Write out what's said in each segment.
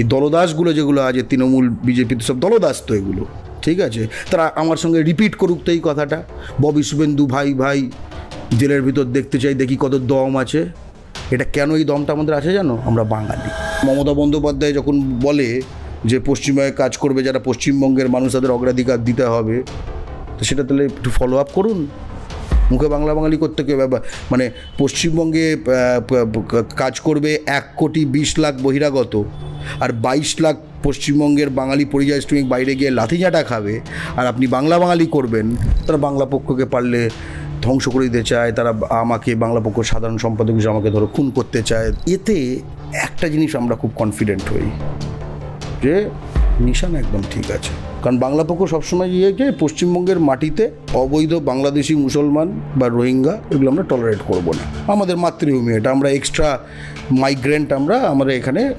এই দলদাসগুলো যেগুলো আছে, তৃণমূল বিজেপিতে সব দলদাস তো এগুলো, ঠিক আছে? তারা আমার সঙ্গে রিপিট করুক তো এই কথাটা। ববি শুভেন্দু ভাই ভাই, জেলের ভিতর দেখতে চাই, দেখি কত দম আছে। এটা কেন এই দমটা আমাদের আছে জানো? আমরা বাঙালি। মমতা বন্দ্যোপাধ্যায় যখন বলে যে পশ্চিমবঙ্গে কাজ করবে, যারা পশ্চিমবঙ্গের মানুষ তাদের অগ্রাধিকার দিতে হবে, তো সেটা তাহলে একটু ফলো আপ করুন। মুখে বাংলা বাঙালি করতে মানে পশ্চিমবঙ্গে কাজ করবে এক কোটি বিশ লাখ বহিরাগত আর বাইশ লাখ পশ্চিমবঙ্গের বাঙালি পরিযায়ী শ্রমিক বাইরে গিয়ে লাথিঝাঁটা খাবে আর আপনি বাংলা বাঙালি করবেন, তারা বাংলা পক্ষকে পারলে ধ্বংস করে দিতে চায়, তারা আমাকে, বাংলা পক্ষ সাধারণ সম্পাদক হিসেবে আমাকে ধরো খুন করতে চায়। এতে একটা জিনিস আমরা খুব কনফিডেন্ট হই যে নিশান একদম ঠিক আছে। কারণ বাংলা পক্ষ সবসময় ইয়েকে পশ্চিমবঙ্গের মাটিতে অবৈধ বাংলাদেশি মুসলমান বা রোহিঙ্গা এগুলো আমরা টলারেট করব না। আমাদের মাতৃভূমি এটা, আমরা এক্সট্রা মাইগ্রেন্ট আমরা আমরা এখানে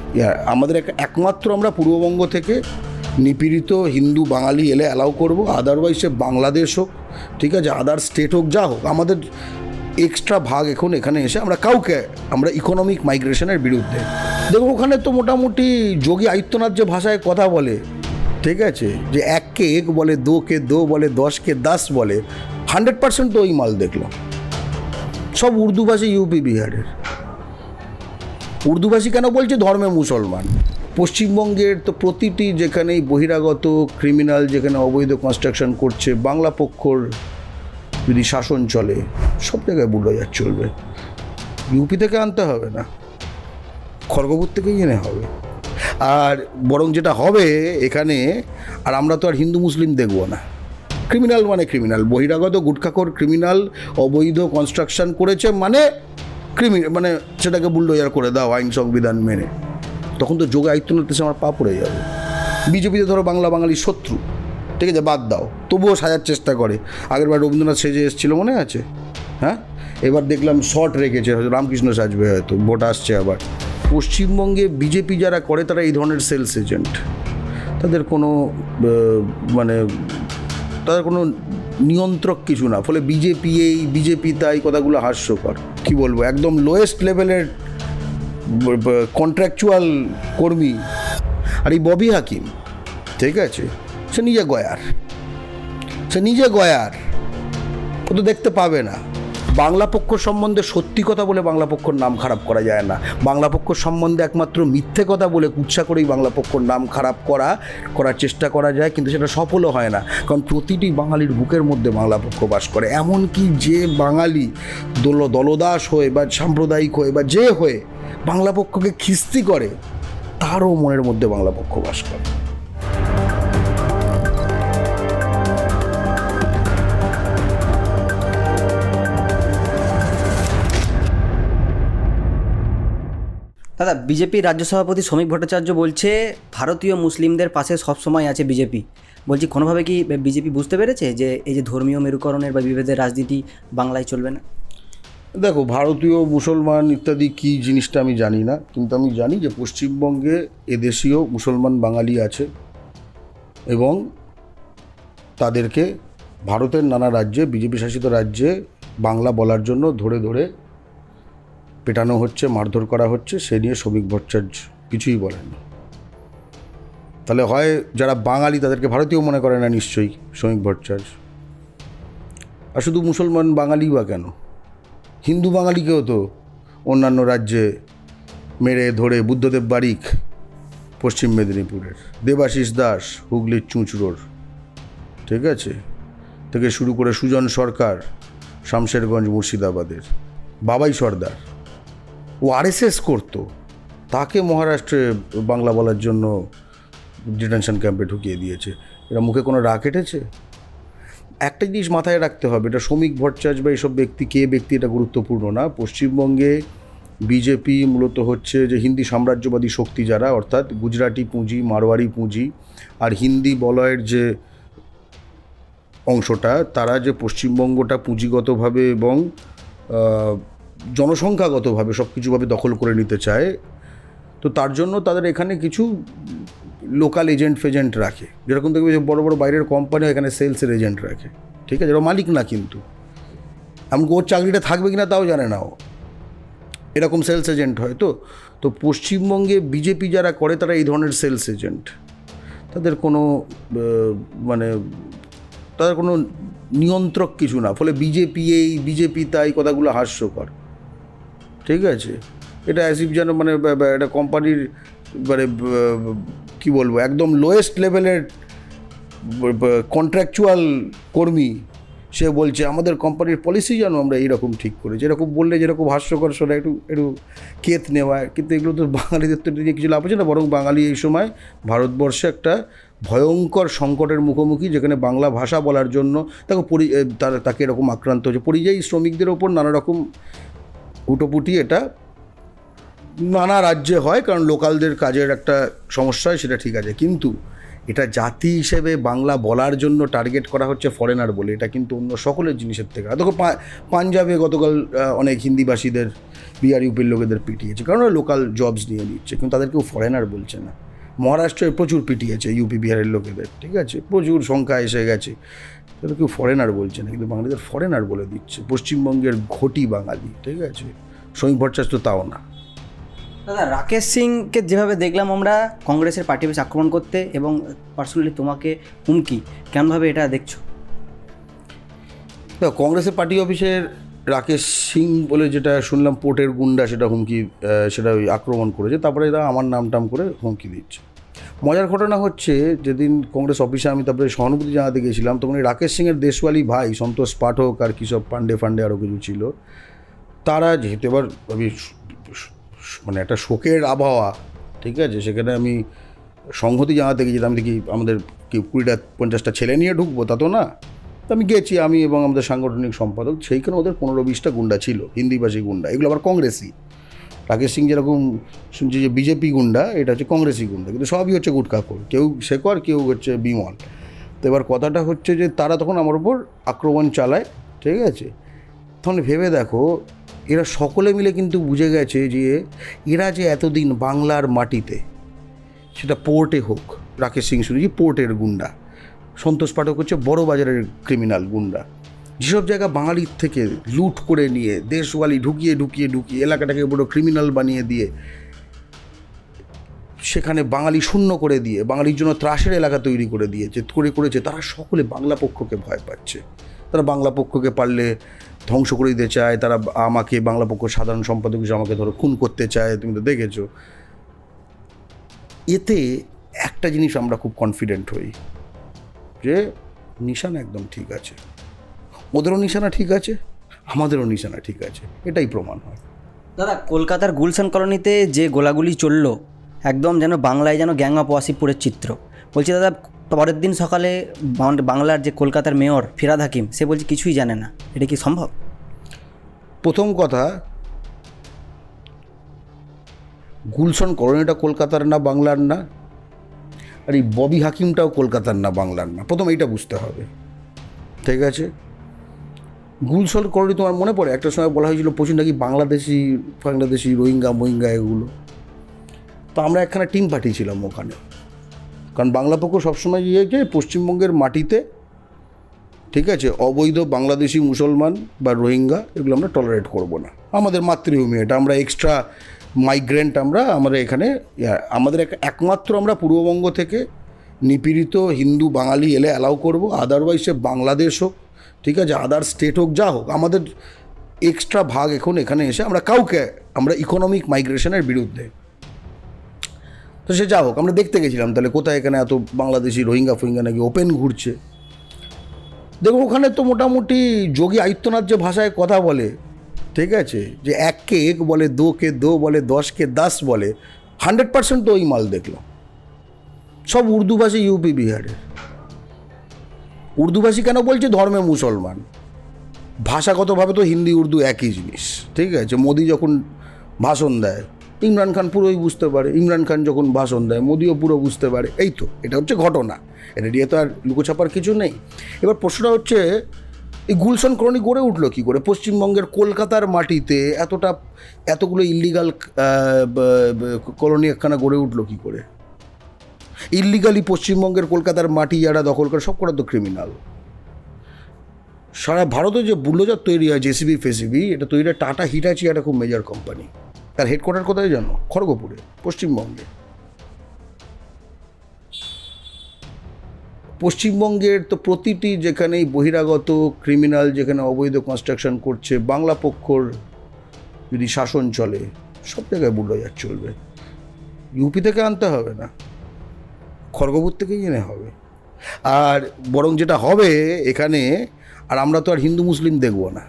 আমাদের এক- একমাত্র আমরা পূর্ববঙ্গ থেকে নিপীড়িত হিন্দু বাঙালি এলে অ্যালাউ করব আদারওয়াইজ সে বাংলাদেশ হোক, ঠিক আছে আদার স্টেট হোক, যা হোক, আমাদের এক্সট্রা ভাগ এখন এখানে এসে আমরা কাউকে, আমরা ইকোনমিক মাইগ্রেশনের বিরুদ্ধে। দেখো, ওখানে তো মোটামুটি যোগী আদিত্যনাথ যে ভাষায় কথা বলে ঠিক আছে? যে এককে এক বলে দোকে দো বলে দশকে দাস বলে, হান্ড্রেড পার্সেন্ট তো ওই মাল দেখলাম সব উর্দুভাষী ইউপি বিহারের। উর্দুভাষী কেন বলছে? ধর্মে মুসলমান। পশ্চিমবঙ্গের তো প্রতিটি যেখানেই বহিরাগত ক্রিমিনাল যেখানে অবৈধ কনস্ট্রাকশন করছে, বাংলা পক্ষর যদি শাসন চলে, সব জায়গায় বুলডোজার চলবে। ইউপি থেকে আনতে হবে না। খড়গপুর থেকেই এনে হবে। আর বরং যেটা হবে এখানে, আর আমরা তো আর হিন্দু মুসলিম দেখব না। ক্রিমিনাল মানে ক্রিমিনাল। বহিরাগত গুটখাখোর ক্রিমিনাল, অবৈধ কনস্ট্রাকশন করেছে মানে ক্রিমি মানে সেটাকে বুলডোজার করে দাও আইন সংবিধান মেনে। তখন তো যোগে আয়ত্তনাথ এসে আমার পা পড়ে যাবে। বিজেপিতে ধরো বাংলা বাঙালির শত্রু। ঠিক আছে, বাদ দাও। তবুও সাজার চেষ্টা করে। আগেরবার রবীন্দ্রনাথ সেজে এসেছিল মনে আছে? হ্যাঁ? এবার দেখলাম শর্ট রেখেছে রামকৃষ্ণ সাজবে হয়তো, ভোট আসছে আবার। পশ্চিমবঙ্গে বিজেপি যারা করে, তারা এই ধরনের সেলস এজেন্ট। তাদের কোনো মানে তাদের কোনো নিয়ন্ত্রক কিছু না। ফলে বিজেপি এই, বিজেপি তাই কথাগুলো হাস্যকর। কি বলব? একদম লোয়েস্ট লেভেলের কন্ট্রাকচুয়াল কর্মী। আর এই ববি হাকিম, ঠিক আছে? সে নিজে গয়ার। সে নিজে গয়ার। ও তো দেখতে পাবে না। বাংলা পক্ষ সম্বন্ধে সত্যি কথা বলে বাংলা পক্ষর নাম খারাপ করা যায় না। বাংলা পক্ষ সম্বন্ধে একমাত্র মিথ্যে কথা বলে কুচ্ছা করেই বাংলা পক্ষর নাম খারাপ করা, করার চেষ্টা করা যায়, কিন্তু সেটা সফলও হয় না। কারণ প্রতিটি বাঙালির বুকের মধ্যে বাংলা পক্ষ বাস করে। এমনকি যে বাঙালি দল, দলদাস হয়ে বা সাম্প্রদায়িক হয়ে বা যে হয়ে বাংলা পক্ষকে খিস্তি করে, তারও মনের মধ্যে বাংলা পক্ষ বাস করে। দাদা বিজেপির রাজ্য সভাপতি শ্রমিক ভট্টাচার্য বলছে, ভারতীয় মুসলিমদের পাশে সবসময় আছে বিজেপি। বলছি, কোনোভাবে কি বিজেপি বুঝতে পেরেছে যে এই যে ধর্মীয় মেরুকরণের বা বিভেদের রাজনীতি বাংলায় চলবে না? দেখো, ভারতীয়, মুসলমান ইত্যাদি কী জিনিসটা আমি জানি না। কিন্তু আমি জানি যে পশ্চিমবঙ্গে এদেশীয় মুসলমান বাঙালি আছে এবং তাদেরকে ভারতের নানা রাজ্যে, বিজেপি শাসিত রাজ্যে বাংলা বলার জন্য ধরে ধরে পেটানো হচ্ছে, মারধর করা হচ্ছে, সে নিয়ে শ্রমিক ভট্টাচার্য কিছুই বলেন না তাহলে হয় যারা বাঙালি তাদেরকে ভারতীয় মনে করে না নিশ্চয়ই, শ্রমিক ভট্টাচার্য? আর শুধু মুসলমান বাঙালি বা কেন? হিন্দু বাঙালিকেও তো অন্যান্য রাজ্যে মেরে, ধরে বুদ্ধদেব বারিক পশ্চিম মেদিনীপুরের। দেবাশিস দাস, হুগলির চুঁচড়োর। ঠিক আছে? থেকে শুরু করে সুজন সরকার, শামশেরগঞ্জ মুর্শিদাবাদের। বাবাই সর্দার। ও আরএসএস করতো। তাকে মহারাষ্ট্রে বাংলা বলার জন্য ডিটেনশন ক্যাম্পে ঢুকিয়ে দিয়েছে। এরা মুখে কোনো রাগ কেটেছে একটা জিনিস মাথায় রাখতে হবে, এটা শ্রমিক ভট্টাচার্য বা এইসব ব্যক্তি, কে ব্যক্তি এটা গুরুত্বপূর্ণ না। পশ্চিমবঙ্গে বিজেপি মূলত হচ্ছে যে হিন্দি সাম্রাজ্যবাদী শক্তি যারা, অর্থাৎ গুজরাটি পুঁজি, মারোয়ারি পুঁজি আর হিন্দি বলয়ের যে অংশটা, তারা যে পশ্চিমবঙ্গটা পুঁজিগতভাবে এবং জনসংখ্যাগতভাবে সব কিছুভাবে দখল করে নিতে চায়, তো তার জন্য তাদের এখানে কিছু লোকাল এজেন্ট ফেজেন্ট রাখে। যেরকম দেখবে যে বড় বড় বাইরের কোম্পানি এখানে সেলসের এজেন্ট রাখে। ঠিক আছে? ওরা মালিক না কিন্তু। এমনকি ওর চাকরিটা থাকবে কিনা তাও জানে না ও। এরকম সেলস এজেন্ট হয় তো। তো পশ্চিমবঙ্গে বিজেপি যারা করে, তারা এই ধরনের সেলস এজেন্ট। তাদের কোনো মানে তাদের কোনো নিয়ন্ত্রক কিছু না। ফলে বিজেপি এই, বিজেপি তাই কথাগুলো হাস্যকর। ঠিক আছে? এটা অ্যাসিভ যেন মানে এটা কোম্পানির মানে কী বলব, একদম লোয়েস্ট লেভেলের কন্ট্রাকচুয়াল কর্মী। সে বলছে, আমাদের কোম্পানির পলিসি যেন আমরা এইরকম ঠিক করেছি এরকম বললে যেরকম হাস্যকর শোনা, একটু একটু কেত নেওয়া। কিন্তু এগুলো তো বাঙালিদের তো নিয়ে কিছু লাভ হচ্ছে না, বরং বাঙালি এই সময় ভারতবর্ষে একটা ভয়ঙ্কর সংকটের মুখোমুখি, যেখানে বাংলা ভাষা বলার জন্য তাকে পরি তার, তাকে এরকম আক্রান্ত হচ্ছে। পরিযায়ী শ্রমিকদের ওপর নানা রকম উটোপুটি এটা নানা রাজ্যে হয়, কারণ লোকালদের কাজের একটা সমস্যা হয়, সেটা ঠিক আছে। কিন্তু এটা জাতি হিসেবে বাংলা বলার জন্য টার্গেট করা হচ্ছে ফরেনার বলে। এটা কিন্তু অন্য সকলের জিনিসের থেকে। দেখো পাঞ্জাবে গতকাল অনেক হিন্দিভাষীদের, বিহার ইউপির লোকেদের পিটিয়েছে। কারণ ওরা লোকাল জবস নিয়ে নিচ্ছে, কিন্তু তাদের কেউ ফরেনার বলছে না। মহারাষ্ট্রে প্রচুর পিটিয়েছে ইউপি বিহারের লোকেদের, ঠিক আছে? প্রচুর সংখ্যা এসে গেছে। তাদের কেউ ফরেনার বলছে না কিন্তু বাঙালিদের ফরেনার বলে দিচ্ছে। পশ্চিমবঙ্গের ঘটি বাঙালি ঠিক আছে? শ্রমিক ভট্টাচার্য তো তাও না। দাদা রাকেশ সিংকে যেভাবে দেখলাম আমরা কংগ্রেসের পার্টি অফিস আক্রমণ করতে এবং পার্সোনালি তোমাকে হুমকি কেমনভাবে এটা দেখছ? দেখো কংগ্রেসের পার্টি অফিসের রাকেশ সিং বলে যেটা শুনলাম পোর্টের গুন্ডা সেটা হুমকি সেটা ওই আক্রমণ করেছে। তারপরে এরা আমার নাম টাম করে হুমকি দিচ্ছে। মজার ঘটনা হচ্ছে, যেদিন কংগ্রেস অফিসে আমি তারপরে সহানুভূতি জানাতে গেছিলাম তখন রাকেশ সিংয়ের দেশওয়ালি ভাই সন্তোষ পাঠক আর কী সব পান্ডে ফান্ডে আরও কিছু ছিল, তারা যেহেতু এবার আমি মানে একটা শোকের আবহাওয়া, ঠিক আছে? সেখানে আমি সংহতি জানাতে গেছিলাম দেখি আমাদের কি কুড়িটা, পঞ্চাশটা ছেলে নিয়ে ঢুকবো, তা তো না। আমি গেছি, আমি এবং আমাদের সাংগঠনিক সম্পাদক, সেইখানে ওদের পনেরো বিশটা গুন্ডা ছিল হিন্দিভাষী গুন্ডা, এগুলো আবার কংগ্রেসই রাকেশ সিং যেরকম শুনছি যে বিজেপি গুন্ডা, এটা হচ্ছে কংগ্রেসি গুন্ডা, কিন্তু সবই হচ্ছে গুটকাকর কেউ শেখর, কেউ হচ্ছে বিমল। তো এবার কথাটা হচ্ছে যে তারা তখন আমার উপর আক্রমণ চালায়, ঠিক আছে? তখন ভেবে দেখো, এরা সকলে মিলে কিন্তু বুঝে গেছে যে এরা যে এতদিন বাংলার মাটিতে, সেটা পোর্টে হোক, রাকেশ সিং শুনেছি পোর্টের গুন্ডা, সন্তোষ পাঠক হচ্ছে বড় বাজারের ক্রিমিনাল গুন্ডা। যেসব জায়গা বাঙালির থেকে লুট করে নিয়ে, দেশওয়ালি ঢুকিয়ে ঢুকিয়ে ঢুকিয়ে, এলাকাটাকে বড় ক্রিমিনাল বানিয়ে দিয়ে, সেখানে বাঙালি শূন্য করে দিয়ে, বাঙালির জন্য ত্রাসের এলাকা তৈরি করে দিয়েছে, করে করেছে, তারা সকলে বাংলা পক্ষকে ভয় পাচ্ছে। তারা বাংলা পক্ষকে পারলে ধ্বংস করে দিতে চায়, তারা আমাকে, বাংলা পক্ষ সাধারণ সম্পাদক হিসেবে আমাকে ধরো খুন করতে চায়, তুমি তো দেখেছ। এতে একটা জিনিস আমরা খুব কনফিডেন্ট হই, যে নিশান একদম ঠিক আছে। ওদেরও নিশানা ঠিক আছে আমাদেরও নিশানা ঠিক আছে এটাই প্রমাণ হয়। দাদা কলকাতার গুলশান কলোনিতে যে গোলাগুলি চলল একদম যেন বাংলায় যেন গ্যাং অফ ওয়াসিপুরের চিত্র। বলছি দাদা পরের দিন সকালে বাংলার যে কলকাতার মেয়র ফিরাদ হাকিম সে বলছে কিছুই জানে না। এটা কি সম্ভব? প্রথম কথা গুলশন কলোনিটা কলকাতার না বাংলার না আর এই ববি হাকিমটাও কলকাতার না বাংলার না। প্রথম এইটা বুঝতে হবে। ঠিক আছে? গুলশন কলোনি তোমার মনে পড়ে? একটা সময় বলা হয়েছিল প্রচুর নাকি বাংলাদেশি বাংলাদেশি রোহিঙ্গা, মোহিঙ্গা এগুলো। তো আমরা একখানা টিম পাঠিয়েছিলাম ওখানে। কারণ বাংলা পক্ষ সবসময় ইয়ে যে পশ্চিমবঙ্গের মাটিতে, ঠিক আছে, অবৈধ বাংলাদেশি মুসলমান বা রোহিঙ্গা এগুলো আমরা টলারেট করব না। আমাদের মাতৃভূমি এটা, আমরা এক্সট্রা মাইগ্রেন্ট আমরা, আমাদের এখানে আমাদের এক- একমাত্র আমরা পূর্ববঙ্গ থেকে নিপীড়িত হিন্দু বাঙালি এলে অ্যালাউ করব। আদারওয়াইজ সে বাংলাদেশ হোক ঠিক আছে আদার স্টেট হোক, যা হোক, আমাদের এক্সট্রা ভাগ এখন এখানে এসে আমরা কাউকে, আমরা ইকোনমিক মাইগ্রেশনের বিরুদ্ধে। তো সে যা হোক, আমরা দেখতে গেছিলাম, তাহলে কোথায় এখানে এত বাংলাদেশি রোহিঙ্গা ফোহিঙ্গা নাকি ওপেন ঘুরছে। দেখো ওখানে তো মোটামুটি যোগী আদিত্যনাথ যে ভাষায় কথা বলে, ঠিক আছে, যে এককে এক বলে দোকে দো বলে দশকে দাস বলে হান্ড্রেড পার্সেন্ট তো ওই মাল দেখলাম সব উর্দুভাষী ইউপি বিহারের উর্দুভাষী কেন বলছে? ধর্মে মুসলমান। ভাষাগতভাবে তো হিন্দি, উর্দু একই জিনিস, ঠিক আছে? মোদি যখন ভাষণ দেয়, ইমরান খান পুরোই বুঝতে পারে। ইমরান খান যখন ভাষণ দেয়, মোদিও পুরো বুঝতে পারে। এই তো, এটা হচ্ছে ঘটনা। এটা নিয়ে তো আর লুকোছাপার কিছু নেই। এবার প্রশ্নটা হচ্ছে, এই গুলশন কলোনি গড়ে উঠল কী করে? পশ্চিমবঙ্গের কলকাতার মাটিতে এতটা, এতগুলো ইল্লিগাল কলোনি একখানা গড়ে উঠল কী করে? ইল্লিগালি পশ্চিমবঙ্গের কলকাতার মাটি যারা দখল করে, সব করা তো ক্রিমিনাল সারা ভারতে যে বুল্ডোজার তৈরি হয় জেসিবি ফেসিবি এটা তৈরি টাটা হিটাচি একটা খুব মেজর কোম্পানি তার হেডকোয়ার্টার কোথায় জানো? খড়গপুরে, পশ্চিমবঙ্গে। পশ্চিমবঙ্গের তো প্রতিটি যেখানেই বহিরাগত ক্রিমিনাল যেখানে অবৈধ কনস্ট্রাকশন করছে, বাংলা পক্ষর যদি শাসন চলে, সব জায়গায় বুলডোজার চলবে। ইউপি থেকে আনতে হবে না। খড়গপুর থেকেই এনে হবে। আর বরং যেটা হবে এখানে, আর আমরা তো আর হিন্দু মুসলিম দেখব না।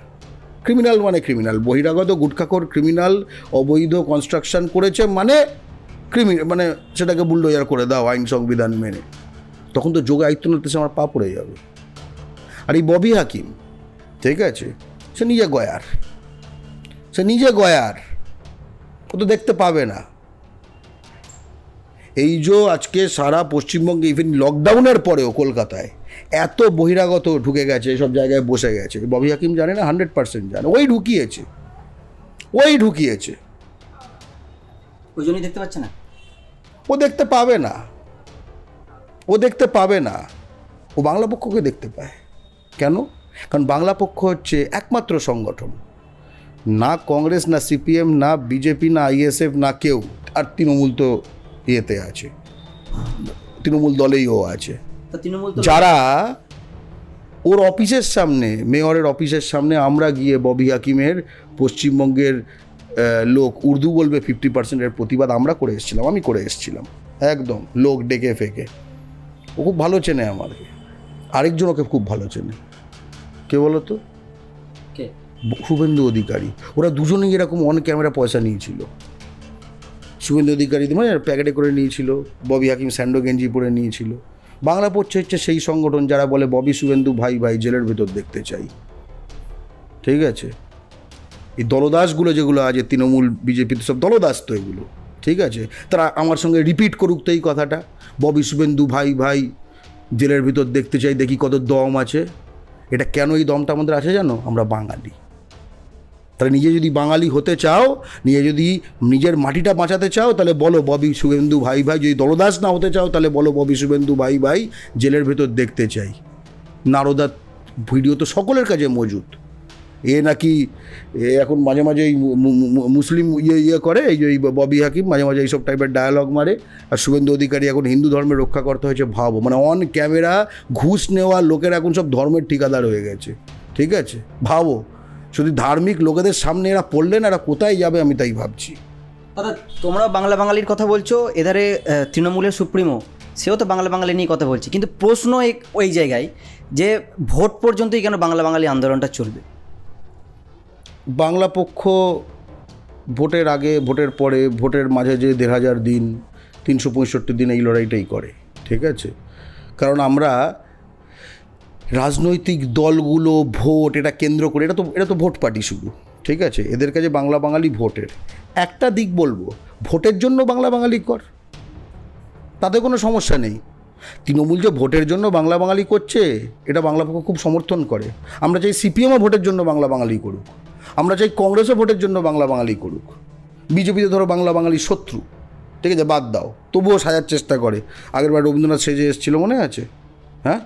ক্রিমিনাল মানে ক্রিমিনাল। বহিরাগত গুটখাখোর ক্রিমিনাল অবৈধ কনস্ট্রাকশন করেছে মানে ক্রিমি মানে সেটাকে বুলডোজার করে দাও আইন সংবিধান মেনে। তখন তো যোগ আয়ত্ত সে আমার পা পড়ে যাবে। আর এই ববি হাকিম, ঠিক আছে? সে নিজে গয়ার। সে নিজে গয়ার। ও তো দেখতে পাবে না। এই যে আজকে সারা পশ্চিমবঙ্গে ইভেন লকডাউনের পরেও কলকাতায় এত বহিরাগত ঢুকে গেছে সব জায়গায় বসে গেছে। ববি হাকিম জানে না? হান্ড্রেড পার্সেন্ট জানে। ওই ঢুকিয়েছে। ওই ঢুকিয়েছে। ওই জন্যই দেখতে পাচ্ছে না? ও দেখতে পাবে না। ও দেখতে পাবে না। ও বাংলা পক্ষকে দেখতে পায়। কেন? কারণ বাংলা পক্ষ হচ্ছে একমাত্র সংগঠন। না কংগ্রেস না সিপিএম না বিজেপি না আইএসএফ না কেউ। আর তৃণমূল তো ইয়েতে আছে। তৃণমূল দলেই ও আছে তৃণমূল যারা ওর অফিসের সামনে মেয়রের অফিসের সামনে আমরা গিয়ে ববি হাকিমের পশ্চিমবঙ্গের লোক উর্দু বলবে ফিফটি পার্সেন্টের প্রতিবাদ আমরা করে এসেছিলাম আমি করে এসেছিলাম। একদম লোক ডেকে ফেকে। ও খুব ভালো চেনে আমাকে। আরেকজন ওকে খুব ভালো চেনে। কে বলো তো শুভেন্দু অধিকারী। ওরা দুজনেই এরকম অন ক্যামেরা পয়সা নিয়েছিল। শুভেন্দু অধিকারী মানে প্যাকেটে করে নিয়েছিল, ববি হাকিম স্যান্ডো গেঞ্জি পরে নিয়েছিল। বাংলা পড়ছে হচ্ছে সেই সংগঠন যারা বলে ববি, শুভেন্দু, ভাই ভাই, জেলের ভেতর দেখতে চাই। ঠিক আছে? এই দলদাসগুলো যেগুলো আছে, তৃণমূল বিজেপিতে সব দলদাস তো এগুলো। ঠিক আছে? তারা আমার সঙ্গে রিপিট করুক তো এই কথাটা। ববি, শুভেন্দু, ভাই ভাই, জেলের ভিতর দেখতে চাই, দেখি কত দম আছে। এটা কেন এই দমটা আমাদের আছে জানো? আমরা বাঙালি। তাহলে নিজে যদি বাঙালি হতে চাও, নিজে যদি নিজের মাটিটা বাঁচাতে চাও, তাহলে বলো ববি শুভেন্দু ভাই ভাই। যদি দলদাস না হতে চাও, তাহলে বলো ববি শুভেন্দু ভাই ভাই জেলের ভেতর দেখতে চাই। নারদার ভিডিও তো সকলের কাছে মজুদ। এ নাকি, এ এখন মাঝে মাঝে এই মুসলিম ইয়ে ইয়ে করে, এই যে ববি হাকিম, মাঝে মাঝে এইসব টাইপের ডায়ালগ মারে। আর শুভেন্দু অধিকারী এখন হিন্দু ধর্মের রক্ষা করতে হয়েছে ভাবো। মানে অন ক্যামেরা ঘুষ নেওয়া লোকের এখন সব ধর্মের ঠিকাদার হয়ে গেছে। ঠিক আছে? ভাবো। শুধু ধার্মিক লোকেদের সামনে এরা পড়লেন এরা কোথায় যাবে আমি তাই ভাবছি। দাদা তোমরাও বাংলা বাঙালির কথা বলছো এধারে তৃণমূলের সুপ্রিমো সেও তো বাংলা বাঙালি নিয়ে কথা বলছে। কিন্তু প্রশ্ন ওই জায়গায় যে ভোট পর্যন্তই কেন বাংলা বাঙালি আন্দোলনটা চলবে? বাংলা পক্ষ ভোটের আগে ভোটের পরে ভোটের মাঝে যে দেড় হাজার দিন তিনশো পঁয়ষট্টি দিন এই লড়াইটাই করে ঠিক আছে? কারণ আমরা রাজনৈতিক দলগুলো ভোট, এটা কেন্দ্র করে, এটা তো এটা তো ভোট পার্টি শুধু ঠিক আছে? এদের কাছে বাংলা বাঙালি ভোটের। একটা দিক বলব, ভোটের জন্য বাংলা বাঙালি কর, তাতে কোনো সমস্যা নেই। তৃণমূল যে ভোটের জন্য বাংলা বাঙালি করছে, এটা বাংলা পক্ষ খুব সমর্থন করে। আমরা চাই সিপিএমও ভোটের জন্য বাংলা বাঙালি করুক। আমরা চাই কংগ্রেসও ভোটের জন্য বাংলা বাঙালি করুক। বিজেপিতে ধরো বাংলা বাঙালি শত্রু, ঠিক আছে? বাদ দাও, তবুও সাজার চেষ্টা করে। আগেরবার রবীন্দ্রনাথ সেজে এসেছিল, মনে আছে? হ্যাঁ?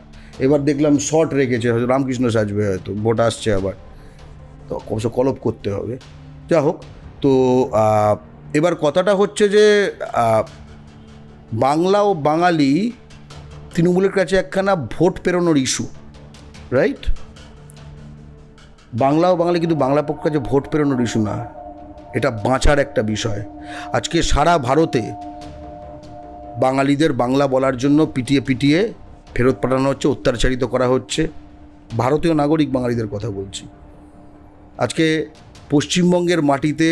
এবার দেখলাম শর্ট রেখেছে, হয়তো রামকৃষ্ণ সাজবে হয়তো, ভোট আসছে আবার। তো অবশ্য কলপ করতে হবে। যা হোক, তো এবার কথাটা হচ্ছে যে বাংলা ও বাঙালি তৃণমূলের কাছে একখানা ভোট পেরোনোর ইস্যু রাইট বাংলা ও বাঙালি কিন্তু বাংলা পক্ষ কাছে ভোট পেরোনোর ইস্যু না। এটা বাঁচার একটা বিষয়। আজকে সারা ভারতে বাঙালিদের বাংলা বলার জন্য পিটিয়ে পিটিয়ে ফেরত পাঠানো হচ্ছে, অত্যাচারিত করা হচ্ছে। ভারতীয় নাগরিক বাঙালিদের কথা বলছি। আজকে পশ্চিমবঙ্গের মাটিতে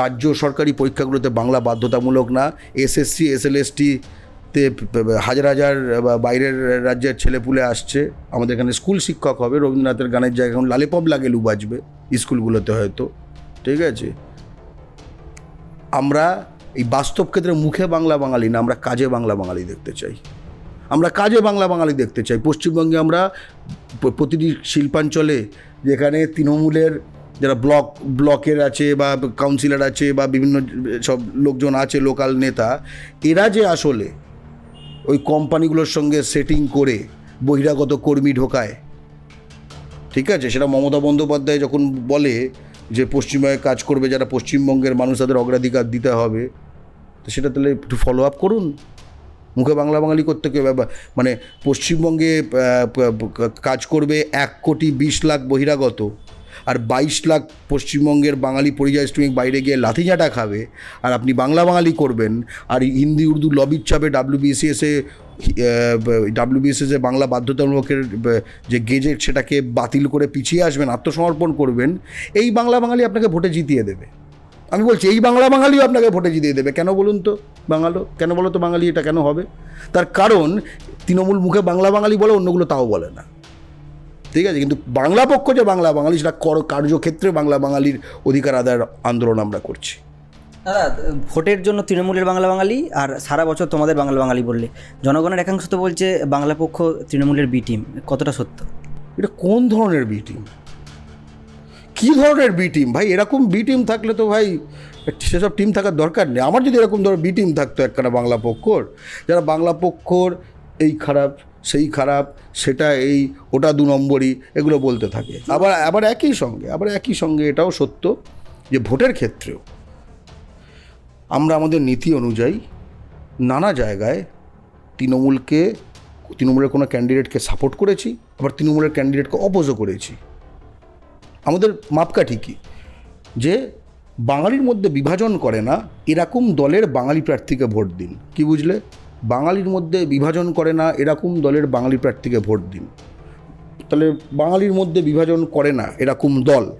রাজ্য সরকারি পরীক্ষাগুলোতে বাংলা বাধ্যতামূলক না, এসএসসি এসএলএসটিতে হাজার হাজার বাইরের রাজ্যের ছেলেপুলে আসছে। আমাদের এখানে স্কুল শিক্ষক হবে, রবীন্দ্রনাথের গানের জায়গায় এখন লালেপপ লাগেলু বাজবে স্কুলগুলোতে হয়তো, ঠিক আছে? আমরা এই বাস্তব ক্ষেত্রে মুখে বাংলা বাঙালি না, আমরা কাজে বাংলা বাঙালি দেখতে চাই। আমরা কাজে বাংলা বাঙালি দেখতে চাই। পশ্চিমবঙ্গে আমরা প্রতিটি শিল্পাঞ্চলে যেখানে তৃণমূলের যারা ব্লক, ব্লকের আছে বা কাউন্সিলর আছে বা বিভিন্ন সব লোকজন আছে, লোকাল নেতা, এরা যে আসলে ওই কোম্পানিগুলোর সঙ্গে সেটিং করে বহিরাগত কর্মী ঢোকায়, ঠিক আছে? সেটা মমতা বন্দ্যোপাধ্যায় যখন বলে যে পশ্চিমবঙ্গে কাজ করবে, যারা পশ্চিমবঙ্গের মানুষ তাদের অগ্রাধিকার দিতে হবে, তো সেটা তাহলে একটু ফলো আপ করুন। মুখে বাংলা বাঙালি করতে মানে পশ্চিমবঙ্গে কাজ করবে এক কোটি বিশ লাখ বহিরাগত। আর বাইশ লাখ পশ্চিমবঙ্গের বাঙালি পরিযায়ী শ্রমিক বাইরে গিয়ে লাথিঝাঁটা খাবে, আর আপনি বাংলা বাঙালি করবেন, আর হিন্দি, উর্দু লবির চাপে ডাব্লিউবিসিএসে ডাব্লিউবিসিএসে বাংলা বাধ্যতামূলকের যে গেজেট সেটাকে বাতিল করে পিছিয়ে আসবেন, আত্মসমর্পণ করবেন, এই বাংলা বাঙালি আপনাকে ভোটে জিতিয়ে দেবে। আমি বলছি এই বাংলা বাঙালিও আপনাকে ভোটে জিতিয়ে দেবে। কেন বলুন তো? বাঙালো? কেন বলো তো বাঙালি এটা কেন হবে? তার কারণ তৃণমূল মুখে বাংলা বাঙালি বলে অন্যগুলো তাও বলে না। ঠিক আছে? কিন্তু বাংলা পক্ষ যে বাংলা বাঙালি সেটা কর কার্যক্ষেত্রে বাংলা বাঙালির অধিকার আদায়ের আন্দোলন আমরা করছি। দাদা ভোটের জন্য তৃণমূলের বাংলা বাঙালি আর সারা বছর তোমাদের বাংলা বাঙালি বললে। জনগণের একাংশ তো বলছে বাংলা পক্ষ তৃণমূলের বি টিম কতটা সত্য? এটা কোন ধরনের বি টিম কী ধরনের বি টিম ভাই, এরকম বি টিম থাকলে তো ভাই, সেসব টিম থাকার দরকার নেই। আমার যদি এরকম ধর বি টিম থাকতো একখানা বাংলা পক্ষর, যারা বাংলা পক্ষর এই খারাপ, সেই খারাপ, সেটা এই, ওটা দু নম্বরই, এগুলো বলতে থাকে। আবার আবার একই সঙ্গে, আবার একই সঙ্গে এটাও সত্য যে ভোটের ক্ষেত্রেও আমরা আমাদের নীতি অনুযায়ী নানা জায়গায় তৃণমূলকে, তৃণমূলের কোনো ক্যান্ডিডেটকে সাপোর্ট করেছি, আবার তৃণমূলের ক্যান্ডিডেটকে অপোজও করেছি। আমাদের মাপকাঠি কি? যে বাঙালির মধ্যে বিভাজন করে না, এরকম দলের বাঙালি প্রার্থীকে ভোট দিন। কি বুঝলে? বাঙালির মধ্যে বিভাজন করে না, এরকম দলের বাঙালি প্রার্থীকে ভোট দিন। তাহলে বাঙালির মধ্যে বিভাজন করে না, এরকম দল।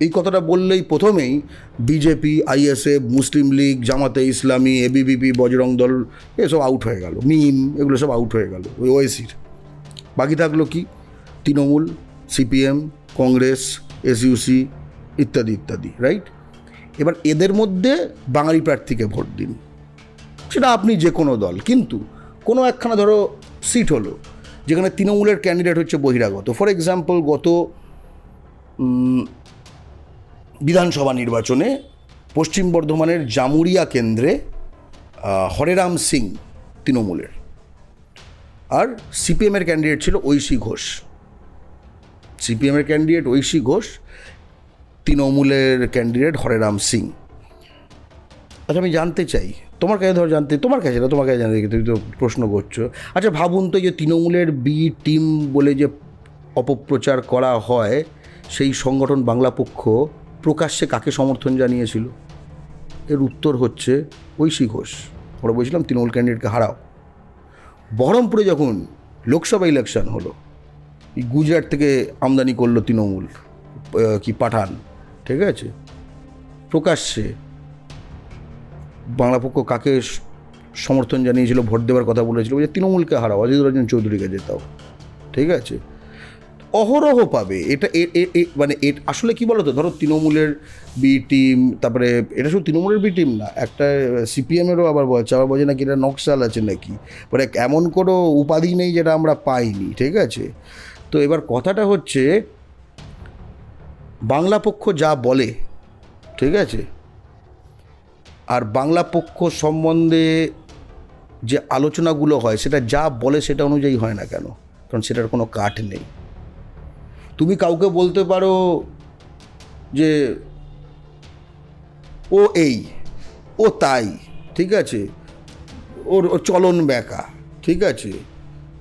এই কথাটা বললেই প্রথমেই বিজেপি, আইএসএফ, মুসলিম লীগ, জামাতে ইসলামী এবিবিপি বজরং দল, এসব আউট হয়ে গেল। মিম, এগুলো সব আউট হয়ে গেল। ওই ওয়েসির। বাকি থাকল কি? তৃণমূল, সিপিএম, কংগ্রেস এসইউসি ইত্যাদি ইত্যাদি রাইট এবার এদের মধ্যে বাঙালি প্রার্থীকে ভোট দিন। সেটা আপনি যে কোনো দল। কিন্তু কোনো একখানা ধরো সিট হলো, যেখানে তৃণমূলের ক্যান্ডিডেট হচ্ছে বহিরাগত। ফর এক্সাম্পল গত বিধানসভা নির্বাচনে পশ্চিম বর্ধমানের জামুরিয়া কেন্দ্রে হরেরাম সিং তৃণমূলের। আর সিপিএমের ক্যান্ডিডেট ছিল ঐশী ঘোষ। সিপিএমের ক্যান্ডিডেট ঐশী ঘোষ, তৃণমূলের ক্যান্ডিডেট হরেরাম সিং। আচ্ছা আমি জানতে চাই, তোমার কাছে ধরো জানতে, তোমার কাছে না, তোমার কাছে জানতে, তুমি তো প্রশ্ন করছ। আচ্ছা ভাবুন তো যে তৃণমূলের বি টিম বলে যে অপপ্রচার করা হয়, সেই সংগঠন বাংলা পক্ষ প্রকাশ্যে কাকে সমর্থন জানিয়েছিল? এর উত্তর হচ্ছে ঐশী ঘোষ। ওরা বলছিলাম তৃণমূল ক্যান্ডিডেটকে হারাও। বহরমপুরে যখন লোকসভা ইলেকশন হলো গুজরাট থেকে আমদানি করল তৃণমূল কি পাঠান, ঠিক আছে? প্রকাশ্যে। বাংলা পক্ষ কাকে সমর্থন জানিয়েছিল, ভোট দেওয়ার কথা বলেছিল যে তৃণমূলকে হারাও, অজিত রঞ্জন চৌধুরীকে জেতাও, ঠিক আছে? অহরহ পাবে, এটা মানে আসলে কি বলতো, ধরো তৃণমূলের বি টিম, তারপরে এটা শুধু তৃণমূলের বি টিম না, একটা সিপিএমেরও আবার বলছে আবার বলছে নাকি, এটা নকশাল আছে নাকি? মানে এমন কোনো উপাধি নেই যেটা আমরা পাইনি, ঠিক আছে? তো এবার কথাটা হচ্ছে, বাংলা পক্ষ যা বলে, ঠিক আছে? আর বাংলা পক্ষ সম্বন্ধে যে আলোচনাগুলো হয়, সেটা যা বলে সেটা অনুযায়ী হয় না কেন? কারণ সেটার কোনো কাঠ নেই। তুমি কাউকে বলতে পারো যে, ও এই, ও তাই, ঠিক আছে? ওর চলন ব্যাকা ঠিক আছে?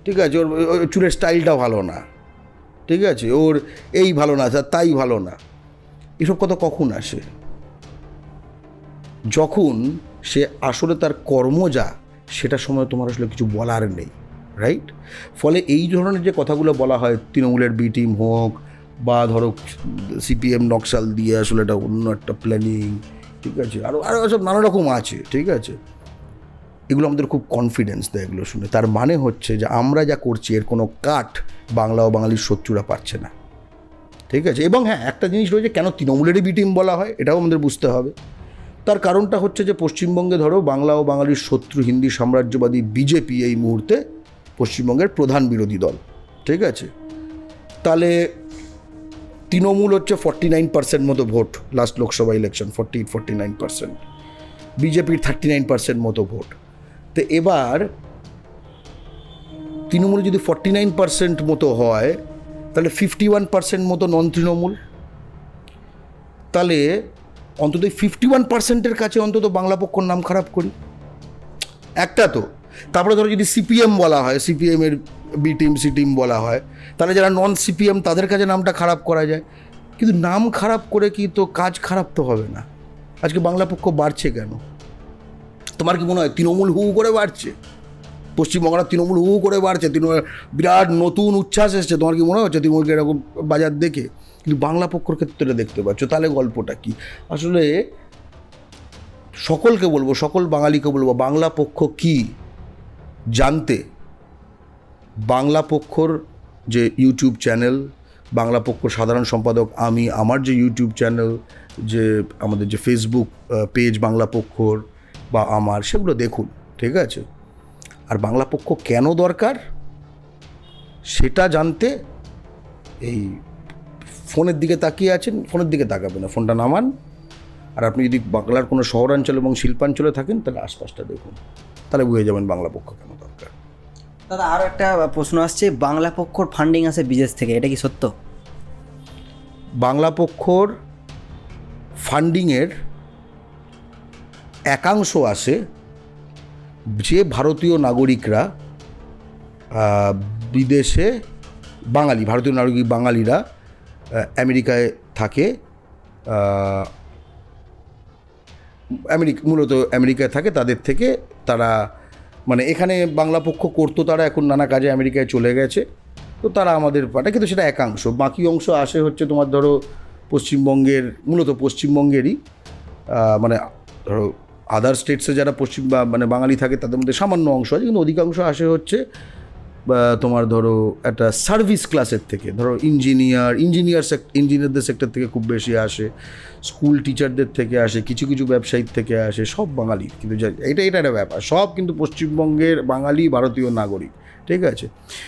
ঠিক আছে, ওর চুলের স্টাইলটা ভালো না। ঠিক আছে? ওর এই ভালো না তার তাই ভালো না। এসব কথা কখন আসে? যখন সে আসলে তার কর্ম যা, সেটার সময় তোমার আসলে কিছু বলার নেই রাইট ফলে এই ধরনের যে কথাগুলো বলা হয়, তৃণমূলের বি টিম হোক বা ধরো সিপিএম নকশাল দিয়ে আসলে এটা অন্য একটা প্ল্যানিং ঠিক আছে? আরও আরও সব নানা রকম আছে, ঠিক আছে? এগুলো আমাদের খুব কনফিডেন্স দেয় এগুলো শুনে। তার মানে হচ্ছে যে আমরা যা করছি, এর কোনো কাঠ বাংলা ও বাঙালির শত্রুরা পাচ্ছে না। ঠিক আছে? এবং হ্যাঁ একটা জিনিস রয়েছে, কেন তৃণমূলেরই বি টিম বলা হয়? এটাও আমাদের বুঝতে হবে। তার কারণটা হচ্ছে যে পশ্চিমবঙ্গে ধরো, বাংলা ও বাঙালির শত্রু হিন্দি সাম্রাজ্যবাদী বিজেপি এই মুহূর্তে পশ্চিমবঙ্গের প্রধান বিরোধী দল। ঠিক আছে? তাহলে তৃণমূল হচ্ছে ফর্টি নাইন পার্সেন্ট মতো vote last Lok Sabha election forty eight forty nine percent বিজেপির থার্টি নাইন পার্সেন্ট মতো ভোট। তো এবার তৃণমূল যদি ফর্টি নাইন পার্সেন্ট মতো হয়, তাহলে ফিফটি ওয়ান পার্সেন্ট মতো নন তৃণমূল তাহলে অন্তত ফিফটি ওয়ান পার্সেন্টের কাছে অন্তত বাংলা পক্ষর নাম খারাপ করি। একটা তো, তারপরে ধরো যদি সিপিএম বলা হয় সিপিএমের বি টিম সি টিম বলা হয়, তাহলে যারা নন সিপিএম তাদের কাছে নামটা খারাপ করা যায়। কিন্তু নাম খারাপ করে কি তো কাজ খারাপ তো হবে না। আজকে বাংলা পক্ষ বাড়ছে কেন? তোমার কি মনে হয় তৃণমূল হু করে বাড়ছে? পশ্চিমবঙ্গের তৃণমূল হু করে বাড়ছে, তৃণমূল বিরাট নতুন উচ্ছ্বাস এসছে, তোমার কি মনে হচ্ছে তৃণমূলকে এরকম বাজার দেখে? কিন্তু বাংলা পক্ষর ক্ষেত্রে দেখতে পাচ্ছ, তাহলে গল্পটা কি? আসলে সকলকে বলব, সকল বাঙালিকে বলব, বাংলা পক্ষ কি জানতে বাংলা পক্ষর যে ইউটিউব চ্যানেল, বাংলা পক্ষ সাধারণ সম্পাদক আমি, আমার যে ইউটিউব চ্যানেল, যে আমাদের যে ফেসবুক পেজ বাংলা পক্ষর বা আমার সেগুলো দেখুন ঠিক আছে? আর বাংলা পক্ষ কেন দরকার? সেটা জানতে এই ফোনের দিকে তাকিয়ে আছেন ফোনের দিকে তাকাবেন না ফোনটা নামান। আর আপনি যদি বাংলার কোনো শহরাঞ্চল এবং শিল্পাঞ্চলে থাকেন তাহলে আশপাশটা দেখুন। তাহলে বুঝে যাবেন বাংলা পক্ষ কেন দরকার। দাদা আরও একটা প্রশ্ন আসছে বাংলা পক্ষর ফান্ডিং আসে বিদেশ থেকে এটা কি সত্য? বাংলা পক্ষর ফান্ডিংয়ের একাংশ আসে যে ভারতীয় নাগরিকরা বিদেশে বাঙালি, ভারতীয় নাগরিক বাঙালিরা আমেরিকায় থাকে আমেরিকা, মূলত আমেরিকায় থাকে, তাদের থেকে তারা মানে এখানে বাংলা পক্ষ করতো, তারা এখন নানা কাজে আমেরিকায় চলে গেছে, তো তারা আমাদের পাঠায় কিন্তু সেটা একাংশ। বাকি অংশ আসে হচ্ছে তোমার ধরো পশ্চিমবঙ্গের, মূলত পশ্চিমবঙ্গেরই মানে ধরো আদার স্টেটসে যারা পশ্চিম মানে বাঙালি থাকে, তাদের মধ্যে সামান্য অংশ আছে, কিন্তু অধিকাংশ আসে হচ্ছে তোমার ধরো একটা সার্ভিস ক্লাসের থেকে। ধরো ইঞ্জিনিয়ার ইঞ্জিনিয়ার ইঞ্জিনিয়ারদের সেক্টর থেকে খুব বেশি আসে স্কুল টিচারদের থেকে আসে, কিছু কিছু ব্যবসায়ীর থেকে আসে, সব বাঙালি। কিন্তু এটা এটা একটা ব্যাপার। সব কিন্তু পশ্চিমবঙ্গের বাঙালি ভারতীয় নাগরিক, ঠিক আছে?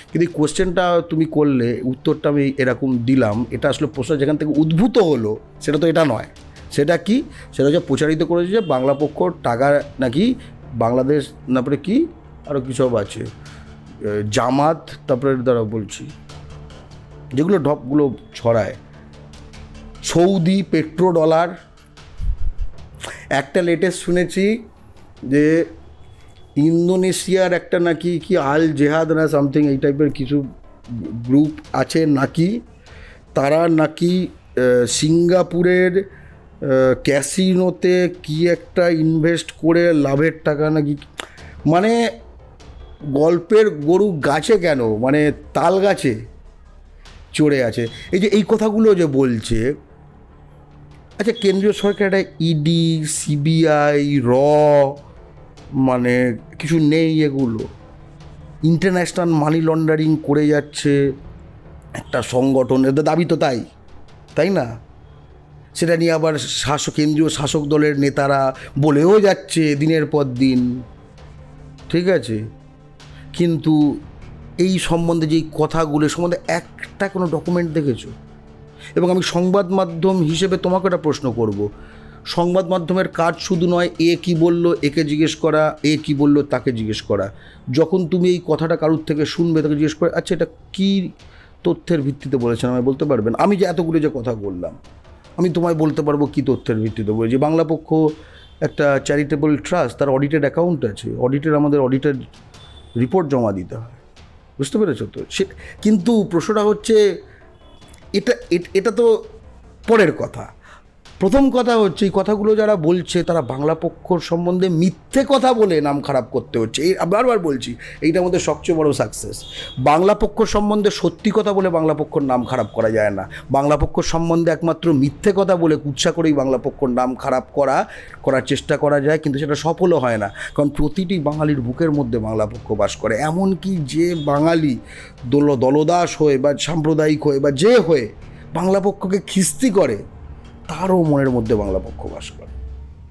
কিন্তু এই কোশ্চেনটা তুমি করলে, উত্তরটা আমি এরকম দিলাম, এটা আসলে প্রশ্ন যেখান থেকে উদ্ভূত হলো, সেটা তো এটা নয়। সেটা কি? সেটা হচ্ছে প্রচারিত করেছে যে বাংলা পক্ষ, টাকা নাকি বাংলাদেশ, তারপরে কি? আরও কিছু সব আছে। জামাত, তারপরে দ্বারা বলছি। যেগুলো ঢপগুলো ছড়ায়। সৌদি পেট্রো ডলার একটা লেটেস্ট শুনেছি যে ইন্দোনেশিয়ার একটা নাকি কি আল জেহাদ না সামথিং এই টাইপের কিছু গ্রুপ আছে নাকি? তারা নাকি সিঙ্গাপুরের ক্যাসিনোতে কি একটা ইনভেস্ট করে লাভের টাকা নাকি? মানে গল্পের গরু গাছে কেন? মানে তাল গাছে চড়ে আছে। এই যে এই কথাগুলো যে বলছে আচ্ছা কেন্দ্রীয় সরকার একটা ইডি সিবিআই র মানে কিছু নেই এগুলো। ইন্টারন্যাশনাল মানি লন্ডারিং করে যাচ্ছে একটা সংগঠন। এদের দাবি তো তাই তাই না? সেটা নিয়ে আবার শাসক, কেন্দ্রীয় শাসক দলের নেতারা বলেও যাচ্ছে দিনের পর দিন। ঠিক আছে? কিন্তু এই সম্বন্ধে যেই কথাগুলো সম্বন্ধে একটা কোনো ডকুমেন্ট দেখেছ? এবং আমি সংবাদ মাধ্যম হিসেবে তোমাকে একটা প্রশ্ন করব। সংবাদ মাধ্যমের কাজ শুধু নয়, এ কি বলল, একে জিজ্ঞেস করা, এ কি বলল, তাকে জিজ্ঞেস করা। যখন তুমি এই কথাটা কারুর থেকে শুনবে, তাকে জিজ্ঞেস করে আচ্ছা এটা কী তথ্যের ভিত্তিতে বলেছেন আমায় বলতে পারবেন? আমি যে এতগুলো যে কথা বললাম আমি তোমায় বলতে পারব কী তথ্যের ভিত্তিতে। বলে যে বাংলা পক্ষ একটা চ্যারিটেবল ট্রাস্ট তার অডিটেড অ্যাকাউন্ট আছে। অডিটের আমাদের অডিটের রিপোর্ট জমা দিতে হয়। বুঝতে পেরেছ তো? সে, কিন্তু প্রশ্নটা হচ্ছে, এটা এটা তো পরের কথা। প্রথম কথা হচ্ছে, এই কথাগুলো যারা বলছে, তারা বাংলা পক্ষর সম্বন্ধে মিথ্যে কথা বলে নাম খারাপ করতে হচ্ছে। এই বারবার বলছি, এইটা আমাদের সবচেয়ে বড় সাকসেস বাংলা পক্ষ সম্বন্ধে সত্যি কথা বলে বাংলা পক্ষর নাম খারাপ করা যায় না। বাংলা পক্ষ সম্বন্ধে একমাত্র মিথ্যে কথা বলে কুৎসা করেই বাংলা পক্ষর নাম খারাপ করা, করার চেষ্টা করা যায়, কিন্তু সেটা সফলও হয় না। কারণ প্রতিটি বাঙালির বুকের মধ্যে বাংলা পক্ষ বাস করে। এমনকি যে বাঙালি দল, দলদাস হয়ে বা সাম্প্রদায়িক হয়ে বা যে হয়ে বাংলা পক্ষকে খিস্তি করে তারও মনের মধ্যে বাংলা পক্ষ বাস করে